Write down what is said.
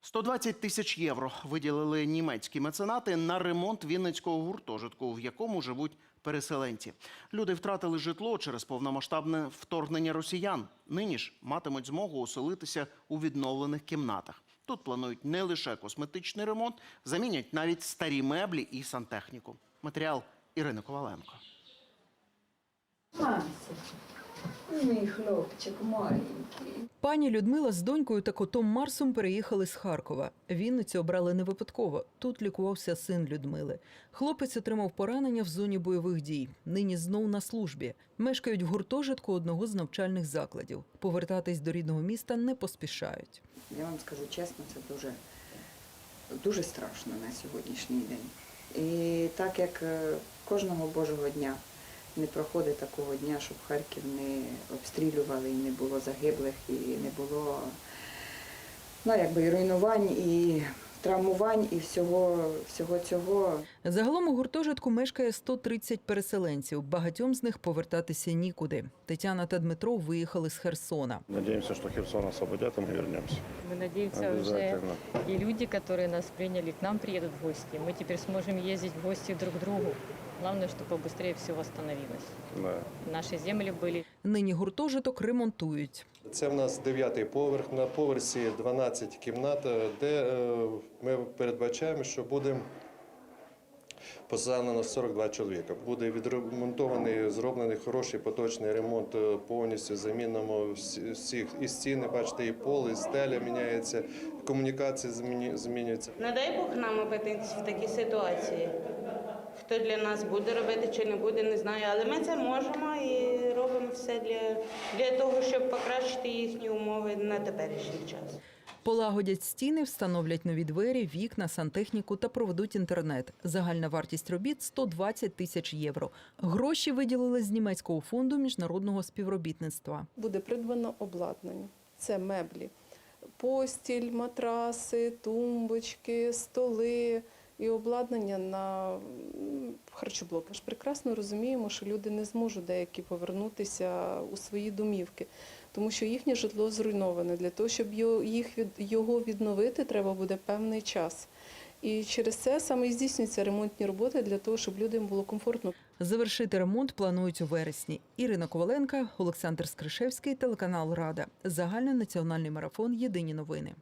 120 тисяч євро виділили німецькі меценати на ремонт вінницького гуртожитку, в якому живуть переселенці. Люди втратили житло через повномасштабне вторгнення росіян. Нині ж матимуть змогу оселитися у відновлених кімнатах. Тут планують не лише косметичний ремонт, замінять навіть старі меблі і сантехніку. Матеріал Ірини Коваленко. Мася, мій хлопчик маленький. Пані Людмила з донькою та котом Марсом переїхали з Харкова. Вінницю обрали не випадково. Тут лікувався син Людмили. Хлопець отримав поранення в зоні бойових дій. Нині знов на службі. Мешкають в гуртожитку одного з навчальних закладів. Повертатись до рідного міста не поспішають. Я вам скажу чесно, це дуже, дуже страшно на сьогоднішній день. І так як е, кожного Божого дня не проходить такого дня, щоб Харків не обстрілювали, і не було загиблих, і не було ну, якби, і руйнувань, і травмувань, і всього, всього цього. Загалом у гуртожитку мешкає 130 переселенців. Багатьом з них повертатися нікуди. Тетяна та Дмитро виїхали з Херсона. Надеемся, что Херсон освободят, и мы вернемся. Мы надеемся уже Обязательно. и люди, которые нас приняли, к нам приедут в гости. Мы теперь сможем ездить в гости друг к другу. Главное, чтобы побыстрее все восстановилось. Да. Наши земли были Нині гуртожиток ремонтують. Це в нас дев'ятий поверх. На поверсі 12 кімнат, е, де е, ми передбачаємо, що буде поселено 42 чоловіка. Буде відремонтований, зроблений хороший поточний ремонт е, повністю. Замінимо всіх і стіни, бачите, і пол, і стеля міняється, комунікації зміні- змінюються. Не дай Бог нам опинитися в такій ситуації. Хто для нас буде робити чи не буде, не знаю. Але ми це можемо і робимо все для, для того, щоб покращити їхні умови на теперішній час. Полагодять стіни, встановлять нові двері, вікна, сантехніку та проведуть інтернет. Загальна вартість робіт 120 тисяч євро. Гроші виділили з німецького фонду міжнародного співробітництва. буде придбано обладнання. Це меблі, постіль, матраси, тумбочки, столи і обладнання на харчоблок. Ми ж прекрасно розуміємо, що люди не зможуть деякі повернутися у свої домівки, тому що їхнє житло зруйноване. Для того, щоб їх від його відновити, треба буде певний час. І через це саме і здійснюються ремонтні роботи для того, щоб людям було комфортно. Завершити ремонт планують у вересні. Ірина Коваленка, Олександр Скришевський, телеканал Рада. Загальнонаціональний марафон. Єдині новини.